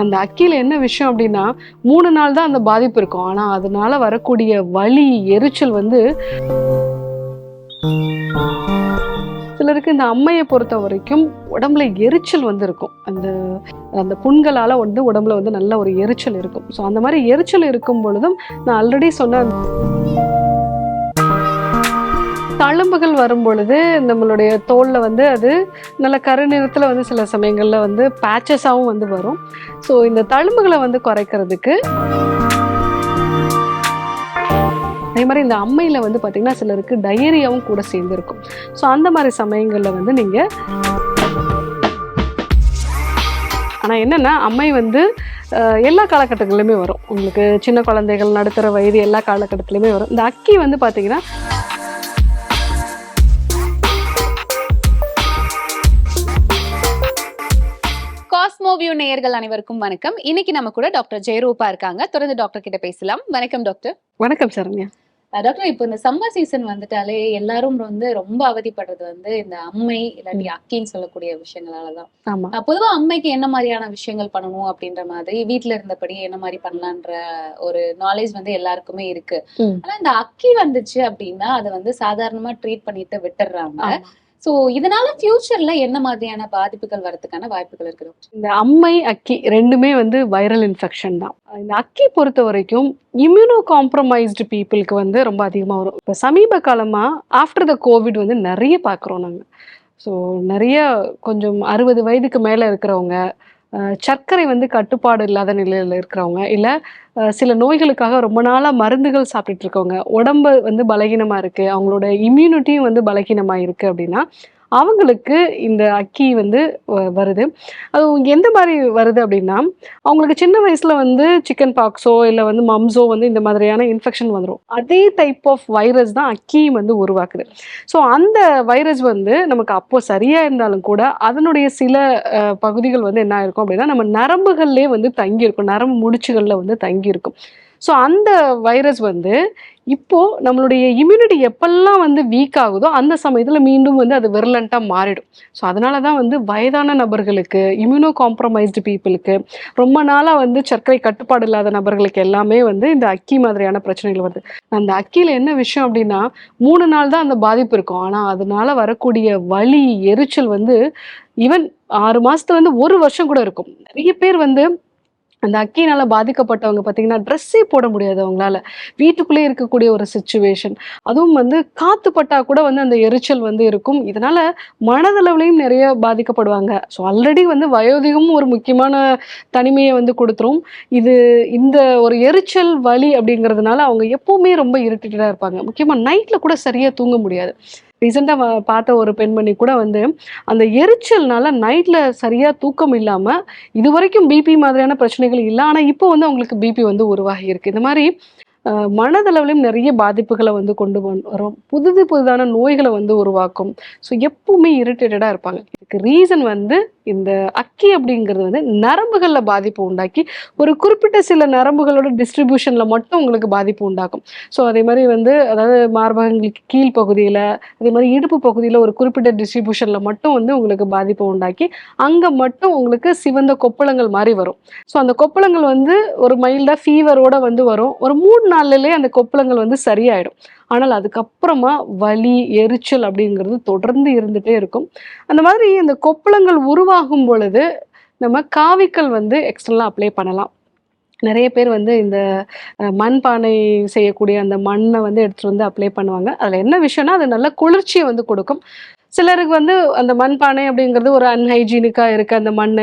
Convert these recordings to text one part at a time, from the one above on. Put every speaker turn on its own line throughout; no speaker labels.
அந்த அக்கில என்ன விஷயம் அப்படின்னா மூணு நாள் தான் அந்த பாதிப்பு இருக்கும். ஆனா அதனால வரக்கூடிய வலி எரிச்சல் வந்து சிலருக்கு இந்த அம்மையை பொறுத்த வரைக்கும் உடம்புல எரிச்சல் வந்து இருக்கும் அந்த அந்த புண்களால வந்து உடம்புல வந்து நல்ல ஒரு எரிச்சல் இருக்கும். ஸோ அந்த மாதிரி எரிச்சல் இருக்கும் பொழுதும் நான் ஆல்ரெடி சொன்ன தழும்புகள் வரும் பொழுது நம்மளுடைய தோலில் வந்து அது நல்ல கருநிறத்தில் வந்து சில சமயங்களில் வந்து பேச்சஸாகவும் வந்து வரும். ஸோ இந்த தழும்புகளை வந்து குறைக்கிறதுக்கு அதே மாதிரி இந்த அம்மையில் வந்து பார்த்திங்கன்னா சிலருக்கு டயரியாவும் கூட சேர்ந்து இருக்கும் ஸோ அந்த மாதிரி சமயங்களில் வந்து நீங்கள் ஆனால் என்னென்னா அம்மை வந்து எல்லா காலகட்டங்களிலுமே வரும். உங்களுக்கு சின்ன குழந்தைகள் நடுத்தர வயது எல்லா காலகட்டத்துலேயுமே வரும். இந்த அக்கி வந்து பார்த்திங்கன்னா
காஸ்மோவியூ நேயர்கள் அனைவருக்கும் வணக்கம். இன்னைக்கு நம்ம கூட டாக்டர் ஜெயரூபா இருக்காங்க. தொடர்ந்து டாக்டர் கிட்ட பேசலாம். வணக்கம் டாக்டர்.
வணக்கம் சரண்யா.
டாக்டர் இப்போ இந்த சம்மர் சீசன் வந்துட்டாலே எல்லாரும் வந்து ரொம்ப அவதிப்படுறது வந்து இந்த அம்மை இல்லாட்டி அக்கின்னு சொல்லக்கூடிய விஷயங்களாலதான். பொதுவா அம்மைக்கு என்ன மாதிரியான விஷயங்கள் பண்ணணும் அப்படின்ற மாதிரி வீட்ல இருந்தபடி என்ன மாதிரி பண்ணலான்ற ஒரு நாலேஜ் வந்து எல்லாருக்குமே இருக்கு. ஆனா இந்த அக்கி வந்துச்சு அப்படின்னா அதை வந்து சாதாரணமா ட்ரீட் பண்ணிட்டு விட்டுடுறாங்க
ஸோ
சோ இதனால ஃபியூச்சர்ல என்ன மாதிரியான பாதிப்புகள் வரதுக்கான வாய்ப்புகள் இருக்கு டாக்டர்
இந்த அம்மை அக்கி ரெண்டுமே வந்து வைரல் இன்ஃபெக்ஷன் தான். இந்த அக்கி பொறுத்த வரைக்கும் இம்யூனோ காம்ப்ரமைஸ்டு பீப்புளுக்கு வந்து ரொம்ப அதிகமாக வரும். இப்போ சமீப காலமாக ஆஃப்டர் த கோவிட் வந்து நிறைய பார்க்குறோம் நாங்கள் ஸோ நிறைய கொஞ்சம் அறுபது வயதுக்கு மேலே இருக்கிறவங்க சர்க்கரை வந்து கட்டுப்பாடு இல்லாத நிலையில் இருக்கிறவங்க இல்லை சில நோய்களுக்காக ரொம்ப நாளாக மருந்துகள் சாப்பிட்டுட்டு இருக்கவங்க உடம்பு வந்து பலகீனமாக இருக்குது அவங்களோட இம்யூனிட்டியும் வந்து பலகீனமாக இருக்குது அப்படின்னா அவங்களுக்கு இந்த அக்கி வந்து வ- வருது. அது எந்த மாதிரி வருது அப்படின்னா அவங்களுக்கு சின்ன வயசில் வந்து சிக்கன் பாக்ஸோ இல்லை வந்து மம்ஸோ வந்து இந்த மாதிரியான இன்ஃபெக்ஷன் வந்துடும் அதே டைப் ஆஃப் வைரஸ் தான் அக்கியும் வந்து உருவாக்குது. ஸோ அந்த வைரஸ் வந்து நமக்கு அப்போ சரியாக இருந்தாலும் கூட அதனுடைய சில பகுதிகள் வந்து என்ன ஆயிருக்கும் அப்படின்னா நம்ம நரம்புகள்லேயே வந்து தங்கியிருக்கும். நரம்பு முடிச்சுகளில் வந்து தங்கியிருக்கும். ஸோ அந்த வைரஸ் வந்து இப்போ நம்மளுடைய இம்யூனிட்டி எப்பெல்லாம் வந்து வீக் ஆகுதோ அந்த சமயத்தில் மீண்டும் வந்து அது விரலண்ட்டாக மாறிடும். ஸோ அதனால தான் வந்து வயதான நபர்களுக்கு இம்யூனோ காம்ப்ரமைஸ்டு பீப்புளுக்கு ரொம்ப நாளாக வந்து சர்க்கரை கட்டுப்பாடு இல்லாத நபர்களுக்கு எல்லாமே வந்து இந்த அக்கி மாதிரியான பிரச்சனைகள் வருது. அந்த அக்கியில் என்ன விஷயம் அப்படின்னா மூணு நாள் தான் அந்த பாதிப்பு இருக்கும். ஆனால் அதனால வரக்கூடிய வலி எரிச்சல் வந்து ஈவன் ஆறு மாதத்துல வந்து ஒரு வருஷம் கூட இருக்கும். நிறைய பேர் வந்து அந்த அக்கினால பாதிக்கப்பட்டவங்க பார்த்தீங்கன்னா ட்ரெஸ்ஸே போட முடியாது அவங்களால. வீட்டுக்குள்ளே இருக்கக்கூடிய ஒரு சுச்சுவேஷன் அதுவும் வந்து காத்து பட்டா கூட வந்து அந்த எரிச்சல் வந்து இருக்கும். இதனால மனதளவுலையும் நிறைய பாதிக்கப்படுவாங்க. ஸோ ஆல்ரெடி வந்து வயோதிகமும் ஒரு முக்கியமான தனிமையை வந்து கொடுத்துரும். இது இந்த ஒரு எரிச்சல் வலி அப்படிங்கிறதுனால அவங்க எப்பவுமே ரொம்ப இரிட்டேட்டடாக இருப்பாங்க. முக்கியமாக நைட்டில் கூட சரியாக தூங்க முடியாது. ரீசெண்டாக பார்த்த ஒரு பெண்மணி கூட வந்து அந்த எரிச்சல்னால நைட்டில் சரியாக தூக்கம் இல்லாமல் இது வரைக்கும் பிபி மாதிரியான பிரச்சனைகள் இல்லை. ஆனால் இப்போ வந்து அவங்களுக்கு பிபி வந்து உருவாகி இருக்கு. இந்த மாதிரி மனதளவுலையும் நிறைய பாதிப்புகளை வந்து கொண்டு வரும். புதுது புதுதான நோய்களை வந்து உருவாக்கும். ஸோ எப்பவுமே இரிட்டேட்டடாக இருப்பாங்க. இதுக்கு ரீசன் வந்து இந்த அக்கி அப்படிங்கிறது வந்து நரம்புகளில் பாதிப்பு உண்டாக்கி ஒரு குறிப்பிட்ட சில நரம்புகளோட டிஸ்ட்ரிபியூஷனில் மட்டும் உங்களுக்கு பாதிப்பு உண்டாக்கும். ஸோ அதே மாதிரி வந்து அதாவது மார்பகங்களுக்கு கீழ் பகுதியில் அதே மாதிரி இடுப்பு பகுதியில் ஒரு குறிப்பிட்ட டிஸ்ட்ரிபியூஷனில் மட்டும் வந்து உங்களுக்கு பாதிப்பு உண்டாக்கி அங்கே மட்டும் உங்களுக்கு சிவந்த கொப்பளங்கள் மாதிரி வரும். ஸோ அந்த கொப்பளங்கள் வந்து ஒரு மைல்டாக ஃபீவரோட வந்து வரும். ஒரு மூணு நாள்லேயே அந்த கொப்பளங்கள் வந்து சரியாயிடும். ஆனால் அதுக்கப்புறமா வலி எரிச்சல் அப்படிங்கிறது தொடர்ந்து இருந்துகிட்டே இருக்கும். அந்த மாதிரி இந்த கொப்பளங்கள் உருவாகும் பொழுது நம்ம காவிக்கல் வந்து எக்ஸ்டர்னலாக அப்ளை பண்ணலாம். நிறைய பேர் வந்து இந்த மண்பானை செய்யக்கூடிய அந்த மண்ணை வந்து எடுத்துட்டு வந்து அப்ளை பண்ணுவாங்க. அதில் என்ன விஷயம்னா அது நல்ல குளிர்ச்சியை வந்து கொடுக்கும். சிலருக்கு வந்து அந்த மண்பானை அப்படிங்கிறது ஒரு அன்ஹைஜீனிக்காக இருக்குது அந்த மண்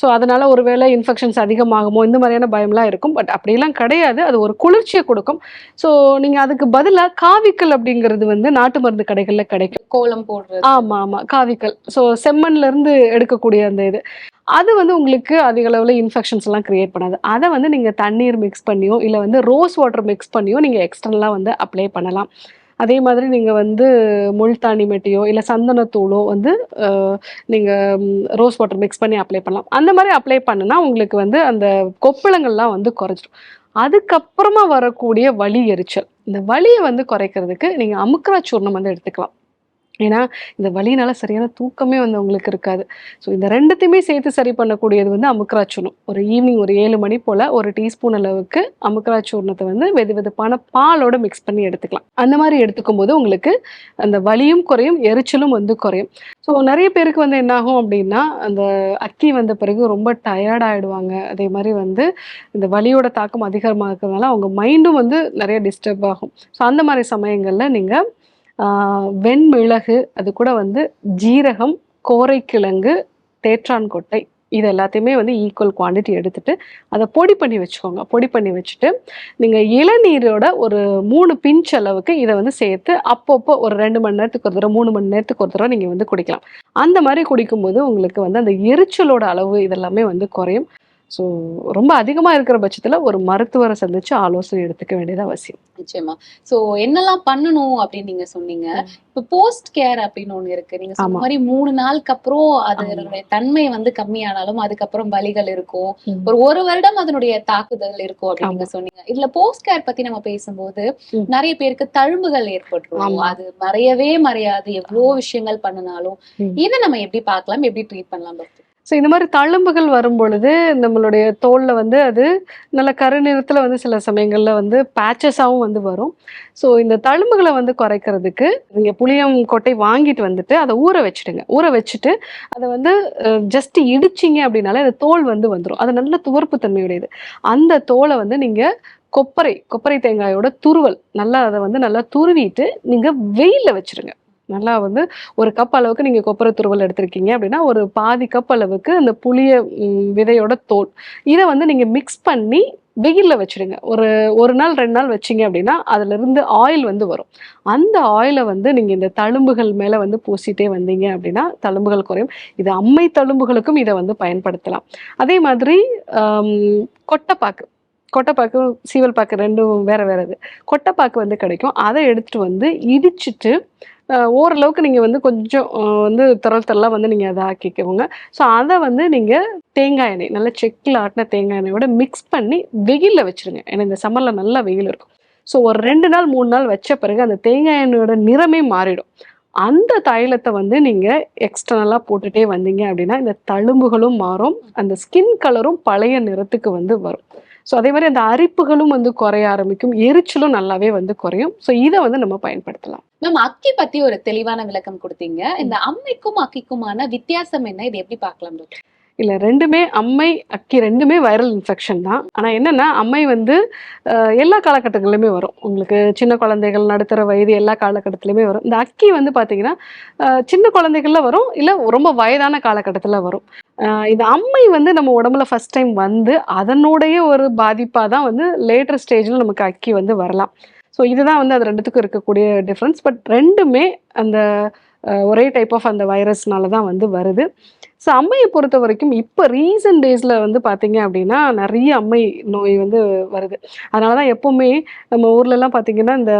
ஸோ அதனால ஒருவேளை இன்ஃபெக்ஷன்ஸ் அதிகமாகுமோ இந்த மாதிரியான பயம்லாம் இருக்கும். பட் அப்படிலாம் கிடையாது. அது ஒரு குளிர்ச்சியை கொடுக்கும். ஸோ நீங்கள் அதுக்கு பதிலாக காவிக்கல் அப்படிங்கிறது வந்து நாட்டு மருந்து கடைகளில் கிடைக்கும்.
கோலம் போடுறது.
ஆமா ஆமா. காவிக்கல். ஸோ செம்மண்ல இருந்து எடுக்கக்கூடிய அந்த இது. அது வந்து உங்களுக்கு அதிக அளவில் இன்ஃபெக்ஷன்ஸ் எல்லாம் கிரியேட் பண்ணாது. அதை வந்து நீங்க தண்ணீர் மிக்ஸ் பண்ணியோ இல்லை வந்து ரோஸ் வாட்டர் மிக்ஸ் பண்ணியோ நீங்க எக்ஸ்டர்னலாக வந்து அப்ளை பண்ணலாம். அதே மாதிரி நீங்கள் வந்து முள்தாணி மெட்டியோ இல்லை சந்தனத்தூளோ வந்து நீங்கள் ரோஸ் வாட்டர் மிக்ஸ் பண்ணி அப்ளை பண்ணலாம். அந்த மாதிரி அப்ளை பண்ணுனா உங்களுக்கு வந்து அந்த கொப்பளங்கள்லாம் வந்து குறைஞ்சிடும் அதுக்கப்புறமா வரக்கூடிய வலி எரிச்சல். இந்த வலியை வந்து குறைக்கிறதுக்கு நீங்கள் அமுக்கரா சூர்ணம் வந்து எடுத்துக்கலாம். ஏன்னா இந்த வலினால சரியான தூக்கமே வந்து உங்களுக்கு இருக்காது. ஸோ இந்த ரெண்டுத்தையுமே சேர்த்து சரி பண்ணக்கூடியது வந்து அமுக்ரா ஒரு ஈவினிங் ஒரு ஏழு மணி போல் ஒரு டீஸ்பூன் அளவுக்கு அமுக்ராச்சூர்ணத்தை வந்து வெது வெதுப்பான பாலோட மிக்ஸ் பண்ணி எடுத்துக்கலாம். அந்த மாதிரி எடுத்துக்கும் போது உங்களுக்கு அந்த வலியும் குறையும் எரிச்சலும் வந்து குறையும். ஸோ நிறைய பேருக்கு வந்து என்னாகும் அப்படின்னா அந்த அக்கி வந்த பிறகு ரொம்ப டயர்டாகிடுவாங்க அதே மாதிரி வந்து இந்த வலியோட தாக்கம் அதிகமாக இருக்கிறதுனால அவங்க மைண்டும் வந்து நிறைய டிஸ்டர்ப் ஆகும். ஸோ அந்த மாதிரி சமயங்களில் நீங்கள் வெண்மிளகு அது கூட வந்து ஜீரகம் கோரைக்கிழங்கு தேற்றான் கொட்டை. இது எல்லாத்தையுமே வந்து ஈக்குவல் குவாண்டிட்டி எடுத்துட்டு அதை பொடி பண்ணி வச்சுக்கோங்க. பொடி பண்ணி வச்சுட்டு நீங்கள் இளநீரோட ஒரு மூணு பிஞ்ச் அளவுக்கு இதை வந்து சேர்த்து அப்பப்போ ஒரு ரெண்டு மணி நேரத்துக்கு ஒரு தடவை மூணு மணி நேரத்துக்கு ஒரு தடவை நீங்கள் வந்து குடிக்கலாம். அந்த மாதிரி குடிக்கும்போது உங்களுக்கு வந்து அந்த எரிச்சலோட அளவு இதெல்லாமே வந்து குறையும். ஸோ ரொம்ப அதிகமாக இருக்கிற பட்சத்தில் ஒரு மருத்துவரை சந்திச்சு ஆலோசனை எடுத்துக்க வேண்டியது அவசியம்.
நிச்சயமா. சோ என்னெல்லாம் பண்ணணும் அப்படின்னு நீங்க சொன்னீங்க. இப்ப போஸ்ட் கேர் அப்படின்னு ஒண்ணு இருக்கு. நீங்க சொன்ன. மாதிரி மூணு நாளுக்கு அப்புறம் அதனுடைய தன்மை வந்து கம்மியானாலும் அதுக்கப்புறம் வலிகள் இருக்கும். ஒரு ஒரு வருடம் அதனுடைய தாக்குதல் இருக்கும் அப்படின்னு நீங்க சொன்னீங்க. இதுல போஸ்ட் கேர் பத்தி நம்ம பேசும்போது. நிறைய பேருக்கு தழும்புகள் ஏற்பட்டுரும். அது மறையவே மறையாது. எவ்வளவு விஷயங்கள் பண்ணினாலும். இதை நம்ம எப்படி பார்க்கலாம்? எப்படி ட்ரீட் பண்ணலாம் டாக்டர்
ஸோ இந்த மாதிரி தழும்புகள் வரும் பொழுது நம்மளுடைய தோலில் வந்து அது நல்ல கருநிறத்தில் வந்து சில சமயங்களில் வந்து பேச்சஸாகவும் வந்து வரும். ஸோ இந்த தழும்புகளை வந்து குறைக்கிறதுக்கு நீங்கள் புளியம் கொட்டை வாங்கிட்டு வந்துட்டு அதை ஊற வச்சுடுங்க. ஊற வச்சுட்டு அதை வந்து ஜஸ்ட் இடிச்சிங்க அப்படின்னாலே அந்த தோல் வந்து வந்துடும் அது நல்ல துவர்ப்பு தன்மையுடையது. அந்த தோலை வந்து நீங்கள் கொப்பரை கொப்பரை தேங்காயோட துருவல் நல்லா அதை வந்து நல்லா துருவிட்டு நீங்கள் வெயிலில் வச்சுருங்க நல்லா வந்து ஒரு கப் அளவுக்கு நீங்கள் கொப்பரை துருவல் எடுத்திருக்கீங்க அப்படின்னா ஒரு பாதி கப் அளவுக்கு அந்த புளிய விதையோட தோல். இதை வந்து நீங்கள் மிக்ஸ் பண்ணி வெயிலில் வச்சுடுங்க. ஒரு ஒரு நாள் ரெண்டு நாள் வச்சீங்க அப்படின்னா அதுலேருந்து ஆயில் வந்து வரும். அந்த ஆயிலை வந்து நீங்கள் இந்த தழும்புகள் மேலே வந்து பூசிட்டே வந்தீங்க அப்படின்னா தழும்புகள் குறையும். இது அம்மை தழும்புகளுக்கும் இதை வந்து பயன்படுத்தலாம். அதே மாதிரி கொட்டைப்பாக்கு. கொட்டைப்பாக்கு சீவல் பாக்கு ரெண்டும் வேற வேற இது. கொட்டைப்பாக்கு வந்து கிடைக்கும். அதை எடுத்துட்டு வந்து இடிச்சிட்டு ஓரளவுக்கு நீங்கள் வந்து கொஞ்சம் வந்து திரள் திரளாக வந்து நீங்கள் அதை ஆக்கிக்கோங்க. ஸோ அதை வந்து நீங்கள் தேங்காய் எண்ணெய் நல்லா செக்கில் ஆட்டின தேங்காய் எண்ணெயோட மிக்ஸ் பண்ணி வெயிலில் வச்சுருங்க. ஏன்னா இந்த சம்மரில் நல்லா வெயில் இருக்கும். ஸோ ஒரு ரெண்டு நாள் மூணு நாள் வச்ச பிறகு அந்த தேங்காய் எண்ணெயோட நிறமே மாறிடும். அந்த தைலத்தை வந்து நீங்கள் எக்ஸ்டர்னலாக போட்டுகிட்டே வந்தீங்க அப்படின்னா இந்த தழும்புகளும் மாறும். அந்த ஸ்கின் கலரும் பழைய நிறத்துக்கு வந்து வரும். ஸோ அதே மாதிரி அந்த அரிப்புகளும் வந்து குறைய ஆரம்பிக்கும். எரிச்சலும் நல்லாவே வந்து குறையும். ஸோ இதை வந்து நம்ம பயன்படுத்தலாம்.
மேம் அக்கி பத்தி ஒரு தெளிவான விளக்கம் கொடுத்தீங்க. இந்த அம்மைக்கும் அக்கிக்குமான வித்தியாசம் என்ன? இது எப்படி பார்க்கலாம் டாக்டர்?
இல்லை ரெண்டுமே அம்மை அக்கி ரெண்டுமே வைரல் இன்ஃபெக்ஷன் தான். ஆனால் என்னென்னா அம்மை வந்து எல்லா காலகட்டங்களிலுமே வரும். உங்களுக்கு சின்ன குழந்தைகள் நடுத்தர வயது எல்லா காலகட்டத்திலையுமே வரும். இந்த அக்கி வந்து பார்த்தீங்கன்னா சின்ன குழந்தைகளில் வரும் இல்லை ரொம்ப வயதான காலகட்டத்தில் வரும். இந்த அம்மை வந்து நம்ம உடம்புல ஃபர்ஸ்ட் டைம் வந்து அதனுடைய ஒரு பாதிப்பாக தான் வந்து லேட்டர் ஸ்டேஜில் நமக்கு அக்கி வந்து வரலாம். ஸோ இதுதான் வந்து அது ரெண்டுத்துக்கும் இருக்கக்கூடிய டிஃப்ரென்ஸ் பட் ரெண்டுமே அந்த ஒரே டைப் ஆஃப் அந்த வைரஸ்னால தான் வந்து வருது. ஸோ அம்மையை பொறுத்த வரைக்கும் இப்போ ரீசன்ட் டேஸில் வந்து பார்த்தீங்க அப்படின்னா நிறைய அம்மை நோய் வந்து வருது. அதனால தான் எப்போவுமே நம்ம ஊர்லலாம் பார்த்தீங்கன்னா இந்த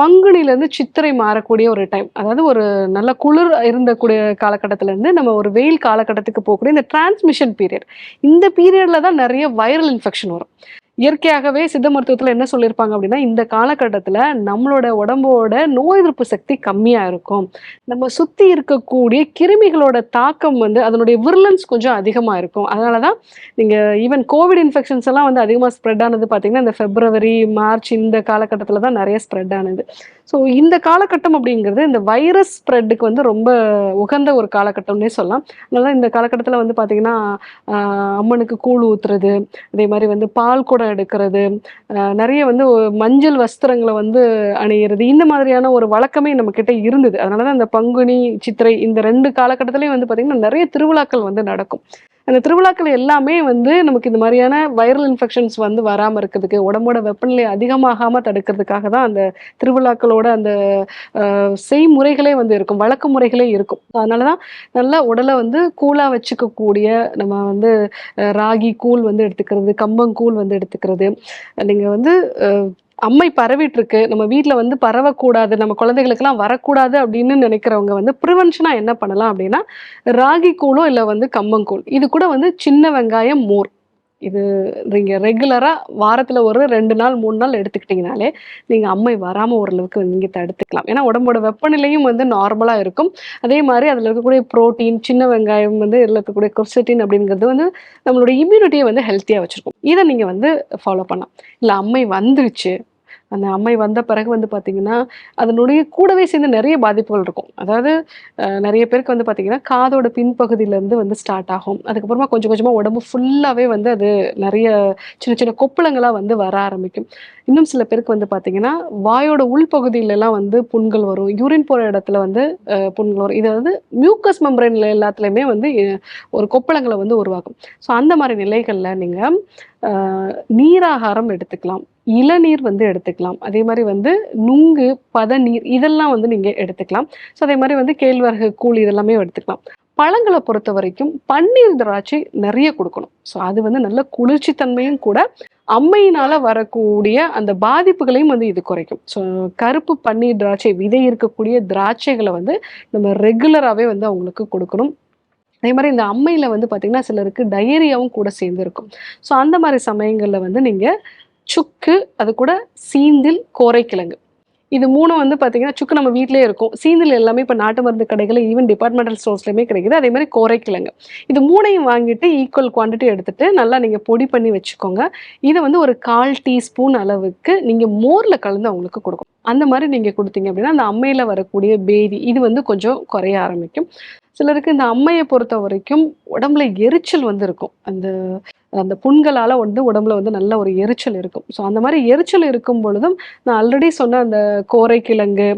பங்குனிலேருந்து சித்திரை மாறக்கூடிய ஒரு டைம் அதாவது ஒரு நல்ல குளிர் இருந்தக்கூடிய காலகட்டத்திலேருந்து நம்ம ஒரு வெயில் காலகட்டத்துக்கு போகக்கூடிய இந்த டிரான்ஸ்மிஷன் பீரியட் இந்த பீரியடில் தான் நிறைய வைரல் இன்ஃபெக்ஷன் வரும். இயற்கையாகவே சித்த மருத்துவத்தில் என்ன சொல்லியிருப்பாங்க அப்படின்னா இந்த காலகட்டத்தில் நம்மளோட உடம்போட நோய் எதிர்ப்பு சக்தி கம்மியாக இருக்கும். நம்ம சுற்றி இருக்கக்கூடிய கிருமிகளோட தாக்கம் வந்து அதனுடைய விர்லன்ஸ் கொஞ்சம் அதிகமாக இருக்கும். அதனால தான் நீங்கள் ஈவன் கோவிட் இன்ஃபெக்ஷன்ஸ் எல்லாம் வந்து அதிகமாக ஸ்ப்ரெட் ஆனது பார்த்தீங்கன்னா இந்த பிப்ரவரி மார்ச் இந்த காலகட்டத்தில் தான் நிறைய ஸ்ப்ரெட் ஆனது. ஸோ இந்த காலகட்டம் அப்படிங்கிறது இந்த வைரஸ் ஸ்ப்ரெட்டுக்கு வந்து ரொம்ப உகந்த ஒரு காலகட்டம்னே சொல்லலாம். அதனால இந்த காலகட்டத்தில் வந்து பார்த்தீங்கன்னா ஆஹ், அம்மனுக்கு கூழ் ஊத்துறது அதே மாதிரி வந்து பால் எடுக்கிறது ஆஹ், நிறைய வந்து மஞ்சள் வஸ்திரங்களை வந்து அணியிறது இந்த மாதிரியான ஒரு வழக்கமே நம்ம கிட்ட இருந்தது. அதனால தான் அந்த பங்குனி சித்திரை இந்த ரெண்டு காலகட்டத்திலையும் வந்து பார்த்திங்கன்னா நிறைய திருவிழாக்கள் வந்து நடக்கும். அந்த திருவிழாக்கள் எல்லாமே வந்து நமக்கு இந்த மாதிரியான வைரல் இன்ஃபெக்ஷன்ஸ் வந்து வராமல் இருக்கிறதுக்கு உடம்போட வெப்பநிலை அதிகமாகாமல் தடுக்கிறதுக்காக தான் அந்த திருவிழாக்களோட அந்த செய்முறைகளே வந்து இருக்கும் வழக்கு முறைகளே இருக்கும் அதனால தான் நல்லா உடலை வந்து கூலாக வச்சுக்கக்கூடிய நம்ம வந்து ராகி கூழ் வந்து எடுத்துக்கிறது கம்பங்கூழ் வந்து எடுத்துக்கிறது. நீங்கள் வந்து அம்மை பரவிட்டு இருக்கு நம்ம வீட்டில் வந்து பரவக்கூடாது. நம்ம குழந்தைகளுக்கெல்லாம் வரக்கூடாது அப்படின்னு நினைக்கிறவங்க வந்து ப்ரிவென்ஷனாக என்ன பண்ணலாம் அப்படின்னா ராகி கூழோ இல்லை வந்து கம்பங்கூழ் இது கூட வந்து சின்ன வெங்காயம் மோர். இது நீங்கள் ரெகுலராக வாரத்தில் ஒரு ரெண்டு நாள் மூணு நாள் எடுத்துக்கிட்டீங்கனாலே நீங்கள் அம்மை வராமல் ஓரளவுக்கு வந்து தடுத்துக்கலாம். ஏன்னா உடம்போட வெப்பநிலையும் வந்து நார்மலாக இருக்கும். அதே மாதிரி அதில் இருக்கக்கூடிய புரோட்டீன் சின்ன வெங்காயம் வந்து இதில் இருக்கக்கூடிய கொர்சட்டின் அப்படிங்கிறது வந்து நம்மளோட இம்யூனிட்டியை வந்து ஹெல்த்தியாக வச்சுருக்கும். இதை நீங்கள் வந்து ஃபாலோ பண்ணலாம். இல்லை அம்மை வந்துருச்சு அந்த அம்மை வந்த பிறகு வந்து பார்த்தீங்கன்னா அதனுடைய கூடவே சேர்ந்து நிறைய பாதிப்புகள் இருக்கும். அதாவது நிறைய பேருக்கு வந்து பார்த்தீங்கன்னா காதோட பின்பகுதியிலேருந்து வந்து ஸ்டார்ட் ஆகும். அதுக்கப்புறமா கொஞ்சம் கொஞ்சமாக உடம்பு ஃபுல்லாகவே வந்து அது நிறைய சின்ன சின்ன கொப்பளங்களாக வந்து வர ஆரம்பிக்கும். இன்னும் சில பேருக்கு வந்து பார்த்தீங்கன்னா வாயோட உள்பகுதியிலலாம் வந்து புண்கள் வரும். யூரின் போகிற இடத்துல வந்து புண்கள் வரும். இது வந்து மியூக்கஸ் மெம்பரேனில் எல்லாத்துலேயுமே வந்து ஒரு கொப்பளங்களை வந்து உருவாக்கும். ஸோ அந்த மாதிரி நிலைகளில் நீங்கள் நீராகாரம் எடுத்துக்கலாம். இளநீர் வந்து எடுத்துக்கலாம். அதே மாதிரி வந்து நுங்கு பதநீர் இதெல்லாம் வந்து நீங்கள் எடுத்துக்கலாம். ஸோ அதே மாதிரி வந்து கேழ்வரகு கூழ் இதெல்லாமே எடுத்துக்கலாம். பழங்களை பொறுத்த வரைக்கும் பன்னீர் திராட்சை நிறைய கொடுக்கணும். ஸோ அது வந்து நல்ல குளிர்ச்சி தன்மையும் கூட அம்மையினால வரக்கூடிய அந்த பாதிப்புகளையும் வந்து இது குறைக்கும். ஸோ கருப்பு பன்னீர் திராட்சை விதை இருக்கக்கூடிய திராட்சைகளை வந்து நம்ம ரெகுலராகவே வந்து அவங்களுக்கு கொடுக்கணும். அதே மாதிரி இந்த அம்மையில் வந்து பார்த்திங்கன்னா சிலருக்கு டயரியாவும் கூட சேர்ந்துருக்கும். ஸோ அந்த மாதிரி சமயங்களில் வந்து நீங்கள் சுக்கு அது கூட சீந்தில் கோரைக்கிழங்கு. இது மூணு வந்து பார்த்தீங்கன்னா சுக்கு நம்ம வீட்டிலே இருக்கும். சீந்தில் எல்லாமே இப்போ நாட்டு மருந்து கடைகள் ஈவன் டிபார்ட்மெண்டல் ஸ்டோர்ஸ்லையுமே கிடைக்குது. அதே மாதிரி கோரைக்கிழங்கு. இது மூணையும் வாங்கிட்டு ஈக்குவல் குவான்டிட்டி எடுத்துட்டு நல்லா நீங்கள் பொடி பண்ணி வச்சுக்கோங்க. இதை வந்து ஒரு கால் டீஸ்பூன் அளவுக்கு நீங்கள் மோரில் கலந்து அவங்களுக்கு கொடுக்கும் அந்த மாதிரி நீங்கள் கொடுத்தீங்க அப்படின்னா அந்த அம்மையில் வரக்கூடிய பேதி இது வந்து கொஞ்சம் குறைய ஆரம்பிக்கும். சிலருக்கு இந்த அம்மையை பொறுத்த வரைக்கும் உடம்புல எரிச்சல் வந்து இருக்கும். அந்த அந்த புண்களால் வந்து உடம்புல வந்து நல்ல ஒரு எரிச்சல் இருக்கும். ஸோ அந்த மாதிரி எரிச்சல் இருக்கும் பொழுதும் நான் ஆல்ரெடி சொன்ன அந்த கோரைக்கிழங்கு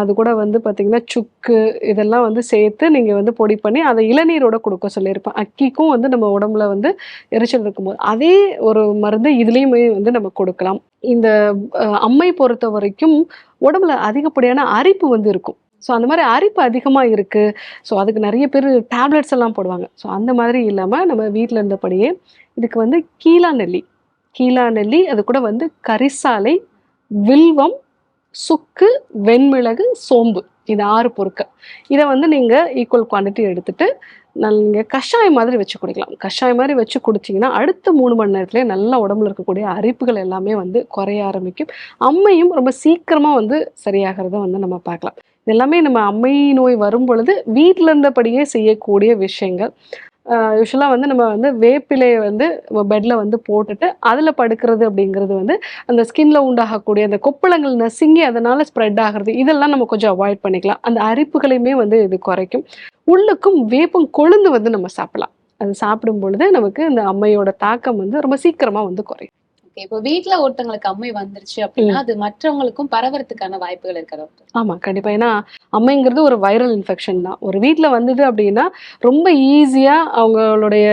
அது கூட வந்து பார்த்திங்கன்னா சுக்கு இதெல்லாம் வந்து சேர்த்து நீங்கள் வந்து பொடி பண்ணி அதை இளநீரோட கொடுக்க சொல்லியிருப்பேன். அக்கிக்கும் வந்து நம்ம உடம்புல வந்து எரிச்சல் இருக்கும்போது அதே ஒரு மருந்து இதுலேயுமே வந்து நம்ம கொடுக்கலாம். இந்த அம்மை பொறுத்த வரைக்கும் உடம்புல அதிகப்படியான அரிப்பு வந்து இருக்கும். ஸோ அந்த மாதிரி அரிப்பு அதிகமாக இருக்குது ஸோ அதுக்கு நிறைய பேர் டேப்லெட்ஸ் எல்லாம் போடுவாங்க. ஸோ அந்த மாதிரி இல்லாமல் நம்ம வீட்டில் இருந்தபடியே இதுக்கு வந்து கீழா நெல்லி. கீழா நெல்லி அது கூட வந்து கரிசாலை வில்வம் சுக்கு வெண்மிளகு சோம்பு. இது ஆறு பொருட்கள். இதை வந்து நீங்கள் ஈக்குவல் குவான்டிட்டி எடுத்துகிட்டு நீங்கள் கஷாயம் மாதிரி வச்சு குடிக்கலாம். கஷாயம் மாதிரி வச்சு குடிச்சிங்கன்னா அடுத்த மூணு மணி நேரத்துலேயே நல்லா உடம்புல இருக்கக்கூடிய அரிப்புகள் எல்லாமே வந்து குறைய ஆரம்பிக்கும். அம்மையும் ரொம்ப சீக்கிரமாக வந்து சரியாகிறத வந்து நம்ம பார்க்கலாம். எல்லாமே நம்ம அம்மை நோய் வரும் பொழுது வீட்டில் இருந்தபடியே செய்யக்கூடிய விஷயங்கள். யூஸ்வலாக வந்து நம்ம வந்து வேப்பிலையை வந்து பெட்டில் வந்து போட்டுட்டு அதில் படுக்கிறது அப்படிங்கிறது வந்து அந்த ஸ்கின்ல உண்டாகக்கூடிய அந்த கொப்பளங்கள் நசுங்கி அதனால ஸ்ப்ரெட் ஆகிறது இதெல்லாம் நம்ம கொஞ்சம் அவாய்ட் பண்ணிக்கலாம். அந்த அரிப்புகளையுமே வந்து இது குறைக்கும். உள்ளுக்கும் வேப்பம் கொழுந்து வந்து நம்ம சாப்பிடலாம். அது சாப்பிடும் பொழுது நமக்கு இந்த அம்மையோட தாக்கம் வந்து ரொம்ப சீக்கிரமாக வந்து குறையும்.
Okay, இப்போ வீட்ல ஒருத்தவங்களுக்கு அம்மை வந்துருச்சு அப்படின்னா அது மற்றவங்களுக்கும் பரவறதுக்கான வாய்ப்புகள் இருக்கா டாக்டர்
ஆமா கண்டிப்பா. ஏன்னா அம்மைங்கிறது ஒரு வைரல் இன்ஃபெக்ஷன் தான். ஒரு வீட்ல வந்தது அப்படின்னா ரொம்ப ஈஸியா அவங்களுடைய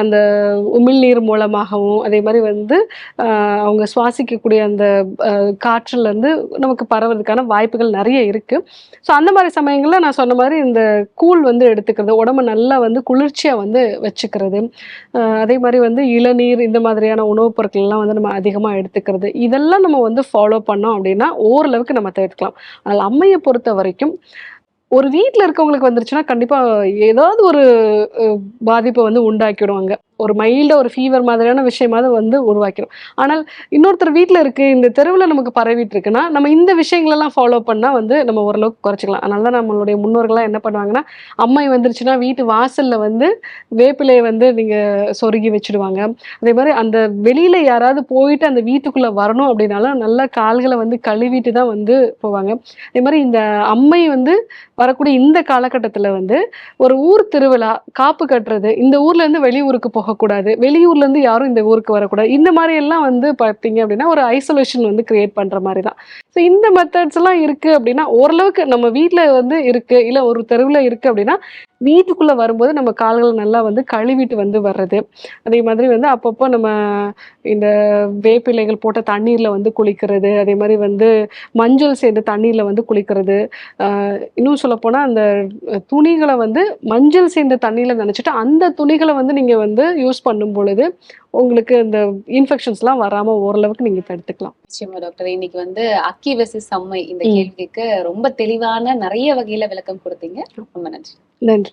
அந்த உமிழ்நீர் மூலமாகவும் அதே மாதிரி வந்து அவங்க சுவாசிக்கக்கூடிய அந்த காற்றுல இருந்து நமக்கு பரவறதுக்கான வாய்ப்புகள் நிறைய இருக்கு. ஸோ அந்த மாதிரி சமயங்கள்ல நான் சொன்ன மாதிரி இந்த கூழ் வந்து எடுத்துக்கிறது உடம்ப நல்லா வந்து குளிர்ச்சியா வந்து வச்சுக்கிறது. அதே மாதிரி வந்து இளநீர் இந்த மாதிரியான உணவுப் பொருட்கள் எல்லாம் வந்து நம்ம அதிகமாக எடுத்துக்கிறது. இதெல்லாம் நம்ம வந்து ஃபாலோ பண்ணோம் அப்படின்னா ஓரளவுக்கு நம்ம தவிர்க்கலாம் அதில் அம்மையை பொறுத்த வரைக்கும் ஒரு வீட்டில் இருக்கவங்களுக்கு வந்துருச்சுன்னா கண்டிப்பாக ஏதாவது ஒரு பாதிப்பை வந்து உண்டாக்கிடுவாங்க. ஒரு மைல்டாக ஒரு ஃபீவர் மாதிரியான விஷயமாவது வந்து உருவாக்கிடும் ஆனால் இன்னொருத்தர் வீட்டில் இருக்குது இந்த தெருவில் நமக்கு பரவிட்டு இருக்குன்னா நம்ம இந்த விஷயங்களெல்லாம் ஃபாலோ பண்ணால் வந்து நம்ம ஓரளவுக்கு குறைச்சிக்கலாம். அதனால தான் நம்மளுடைய முன்னோர்கள்லாம் என்ன பண்ணுவாங்கன்னா அம்மை வந்துருச்சுன்னா வீட்டு வாசலில் வந்து வேப்பிலையை வந்து நீங்கள் சொருகி வச்சிடுவாங்க. அதே மாதிரி அந்த வெளியில் யாராவது போயிட்டு அந்த வீட்டுக்குள்ளே வரணும் அப்படின்னாலும் நல்லா கால்களை வந்து கழுவிட்டு தான் வந்து போவாங்க. அதே மாதிரி இந்த அம்மை வந்து வரக்கூடிய இந்த காலகட்டத்தில் வந்து ஒரு ஊர் திருவிழா காப்பு கட்டுறது இந்த ஊர்லேருந்து வெளியூருக்கு போக போகக்கூடாது. வெளியூர்ல இருந்து யாரும் இந்த ஊருக்கு வரக்கூடாது. இந்த மாதிரி எல்லாம் வந்து பார்த்தீங்க அப்படின்னா ஒரு ஐசோலேஷன் வந்து கிரியேட் பண்ற மாதிரி தான் ஸோ இந்த மெத்தட்ஸ் எல்லாம் இருக்கு அப்படின்னா ஓரளவுக்கு நம்ம வீட்டில் வந்து இருக்கு இல்லை ஒரு தெருவில் இருக்கு அப்படின்னா வீட்டுக்குள்ளே வரும்போது நம்ம கால்களை நல்லா வந்து கழுவிட்டு வந்து வர்றது. அதே மாதிரி வந்து அப்பப்போ நம்ம இந்த வேப்பிலைகள் போட்ட தண்ணீரில் வந்து குளிக்கிறது. அதே மாதிரி வந்து மஞ்சள் சேர்ந்த தண்ணீரில் வந்து குளிக்கிறது. இன்னும் சொல்லப்போனால் அந்த துணிகளை வந்து மஞ்சள் சேர்ந்த தண்ணியில் நினச்சிட்டு அந்த துணிகளை வந்து நீங்கள் வந்து யூஸ் பண்ணும் பொழுது உங்களுக்கு இந்த இன்ஃபெக்ஷன்ஸ்லாம் வராம ஓரளவுக்கு நீங்க தடுத்துக்கலாம்
நிச்சயமா டாக்டர் இன்னைக்கு வந்து அக்கி வெர்சஸ் அம்மை இந்த. கேள்விக்கு ரொம்ப தெளிவான நிறைய வகையில விளக்கம் கொடுத்தீங்க. ரொம்ப நன்றி.
நன்றி.